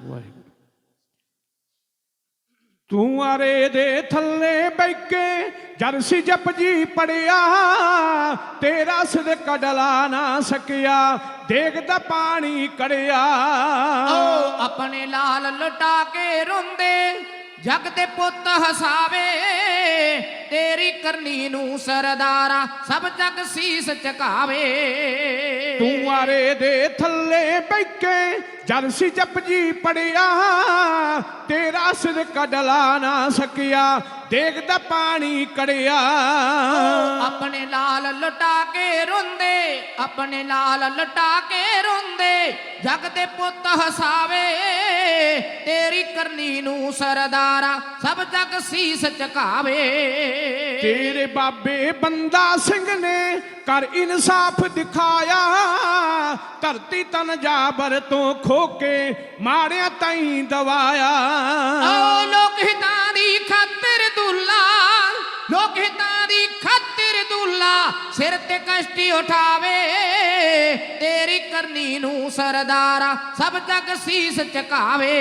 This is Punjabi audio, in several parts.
ਵਾਹਿਗੁਰੂ। ਤੂੰ ਆਰੇ ਦੇ ਥੱਲੇ ਬੈਕੇ ਜਰਸੀ ਜਪਜੀ ਪੜਿਆ, ਤੇਰਾ ਸਦਕਾ ਡਲਾ ਨਾ ਸਕਿਆ ਦੇਖਦਾ ਪਾਣੀ ਕੜਿਆ। ਓ ਆਪਣੇ ਲਾਲ ਲਟਾ ਕੇ ਰੋਂਦੇ, ਜਗ ਤੇ ਪੁੱਤ ਹਸਾਵੇ ਤੇਰੀ ਕਰਨੀ ਨੂੰ ਸਰਦਾਰਾ ਸਭ ਜਗ ਸੀਸ ਝੁਕਾਵੇ। ਤੂੰ ਆਰੇ ਦੇ ਥੱਲੇ ਬੈਕੇ ਜਦ ਸੀ ਜਪਜੀ ਪੜਿਆ ਤੇਰਾ ਸਦਕਾ ਡਲਾ ਨਾ ਸਕਿਆ ਦੇਖਦਾ ਪਾਣੀ ਕੜਿਆ। ਆਪਣੇ ਲਾਲ ਲਟਾ ਕੇ ਰੋਂਦੇ ਆਪਣੇ ਲਾਲ ਲਟਾ ਕੇ ਰੋਂਦੇ ਜਗ ਦੇ ਪੁੱਤ ਹਸਾਵੇ। ਤੇਰੀ ਕਰਨੀ ਨੂੰ ਸਰਦਾਰਾ ਸਭ ਜਗ ਸੀਸ ਝੁਕਾਵੇ। ਤੇਰੇ ਬਾਬੇ ਬੰਦਾ ਸਿੰਘ ਨੇ ਕਰ ਇਨਸਾਫ ਦਿਖਾਇਆ ਧਰਤੀ ਤਨ ਜਾਬਰ ਤੋਂ ਖੋ ਕੇ ਮਾੜਿਆ ਤਾਈ ਦਵਾਇਆ। ਓ ਸਿਰ ਤੇ ਕਸ਼ਤੀ ਉਠਾਵੇ ਤੇਰੀ ਕਰਨੀ ਨੂੰ ਸਰਦਾਰਾ ਸਭ ਜਗ ਸੀਸ ਝੁਕਾਵੇ।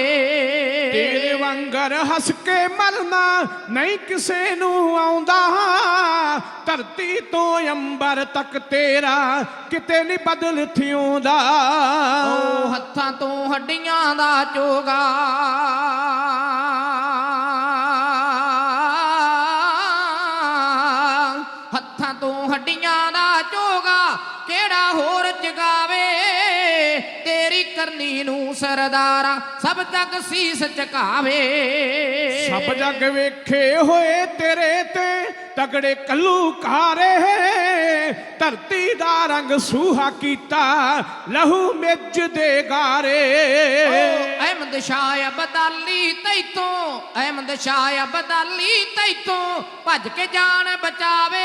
ਤੇਰੇ ਵਾਂਗਰ ਹੱਸ ਕੇ ਮਰਨਾ ਨਹੀਂ ਕਿਸੇ ਨੂੰ ਆਉਂਦਾ। ਧਰਤੀ ਤੋਂ ਅੰਬਰ ਤੱਕ ਤੇਰਾ ਕਿਤੇ ਨਹੀਂ ਬਦਲ ਥਿਉਂਦਾ। ਓ ਹੱਥਾਂ ਤੋਂ ਹੱਡੀਆਂ ਦਾ ਚੋਗਾ। ਹੱਡੀਆਂ ਦਾ ਚੋਗਾ ਕਿਹੜਾ ਹੋਰ ਜਗਾਵੇ ਤੇਰੀ ਕਰਨੀ ਨੂੰ ਸਰਦਾਰਾ ਸਭ ਜਗ ਸੀਸ ਝੁਕਾਵੇ ਸਭ ਜਗ ਵੇਖੇ ਹੋਏ ਤੇਰੇ ਤੇ ਤਗੜੇ ਕੱਲੂ ਕਾਰੇ। ਧਰਤੀ ਦਾ ਰੰਗ ਸੂਹਾ ਕੀਤਾ ਲਹੂ ਮਿੱਜ ਦੇ ਗਾਰੇ। ਅਹਿਮਦ ਸ਼ਾਹ ਬਦਾਲੀ ਤੈਤੋਂ ਅਹਿਮਦ ਸ਼ਾਹ ਬਦਾਲੀ ਤੈਤੋਂ ਭੱਜ ਕੇ ਜਾਨ ਬਚਾਵੇ।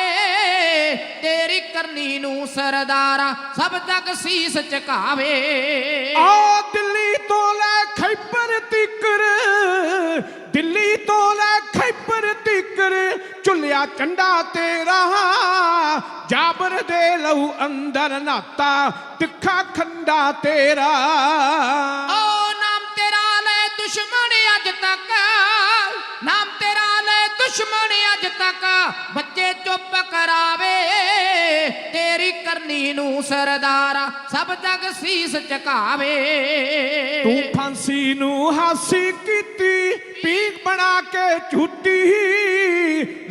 ਤੇਰੀ ਕਰਨੀ ਨੂੰ ਸਰਦਾਰਾ ਸਭ ਜਗ ਸੀਸ ਝੁਕਾਵੇ। ਆ ਦਿੱਲੀ ਤੋਂ ਲੈ ਖੈਬਰ ਤਿਕਰ ਚੁੱਲਿਆ ਚੰਡਾ ਤੇਰਾ ਜਾਬਰ ਦੇ ਲਹੂ ਅੰਦਰ ਨਾਤਾ ਤਿੱਖਾ ਖੰਡਾ ਤੇਰਾ। ਓ ਨਾਮ ਤੇਰਾ ਲੈ ਦੁਸ਼ਮਣ ਅੱਜ ਤੱਕ ਨਾਮ ਤੇਰਾ ਲੈ ਦੁਸ਼ਮਣ ਅੱਜ ਤੱਕ ਬੱਚੇ ਚੁੱਪ ਕਰਾਵੇ ਤੇਰੀ ਕਰਨੀ ਨੂੰ ਸਰਦਾਰਾ ਸਭ ਜਗ ਸੀਸ ਝੁਕਾਵੇ। ਤੂੰ ਫਾਂਸੀ ਨੂੰ ਹਾਸੀ ਕੀਤੀ ਪੀਕ ਬਣਾ ਕੇ ਝੂਟੀ।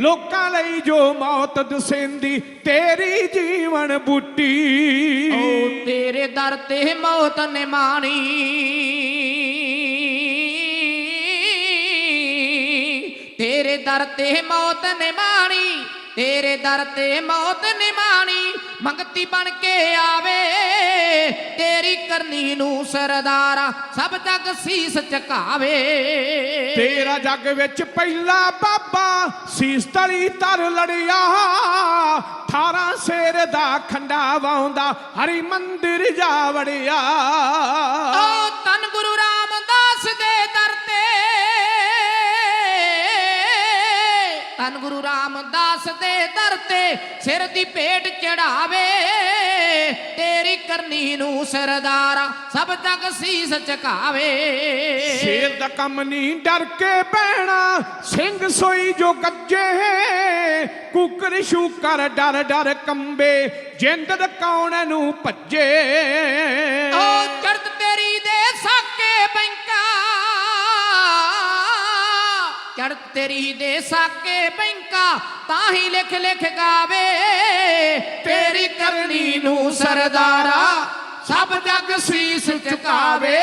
ਲੋਕਾਂ ਲਈ ਜੋ ਮੌਤ ਦਸੇਂਦੀ, ਤੇਰੀ ਜੀਵਨ ਬੂਟੀ। ਓ ਤੇਰੇ ਦਰ ਤੇ ਮੌਤ ਨੇ ਮਾਣੀ। ਤੇਰੇ ਦਰ ਤੇ ਮੌਤ ਨੇ ਮਾਣੀ ਤੇਰੇ ਦਰ ਤੇ ਮੌਤ ਨੇ ਮਾਣੀ ਮੰਗਤੀ ਬਣ ਕੇ ਆਵੇ। ਤੇਰੀ ਕਰਨੀ ਨੂੰ ਸਰਦਾਰਾ ਸਭ ਜਗ ਸੀਸ ਝੁਕਾਵੇ। ਤੇਰਾ ਜੱਗ ਵਿੱਚ ਪਹਿਲਾ ਬਾਬਾ ਸੀਸ ਤਲੀ ਤਰ ਲੜਿਆ। 18 ਸ਼ੇਰ ਦਾ ਖੰਡਾ ਵਾਉਂਦਾ ਹਰੀ ਮੰਦਿਰ ਜਾ ਵੜਿਆ। ਓ ਤਨ ਗੁਰੂ ਗੁਰੂ ਰਾਮਦਾਸ ਦੇ ਦਰ ਤੇ ਸਿਰ ਦੀ ਭੇਟ ਚੜਾਵੇ ਤੇਰੀ ਕਰਨੀ ਨੂੰ ਸਰਦਾਰਾ ਸਭ ਜਗ ਸੀਸ ਝੁਕਾਵੇ। ਸ਼ੇਰ ਦਾ ਕੰਮ ਨਹੀਂ ਡਰ ਕੇ ਬਹਿਣਾ ਸਿੰਘ ਸੋਈ ਜੋ ਗੱਜੇ ਕੁਕਰ ਸ਼ੂਕਰ ਡਰ ਡਰ ਕੰਬੇ ਜਿੰਦ ਕੌਣ ਨੂੰ ਭੱਜੇ। ਓ ਚੜਤ ਚੜਤ ਤੇਰੀ ਦੇ ਸਾਕੇ ਬੈਂਕਾ, ਤਾਂ ਹੀ ਲਿਖ ਲਿਖ ਗਾਵੇ। ਤੇਰੀ ਕਰਨੀ ਨੂੰ ਸਰਦਾਰਾ, ਸਭ ਜਗ ਸੀਸ ਝੁਕਾਵੇ।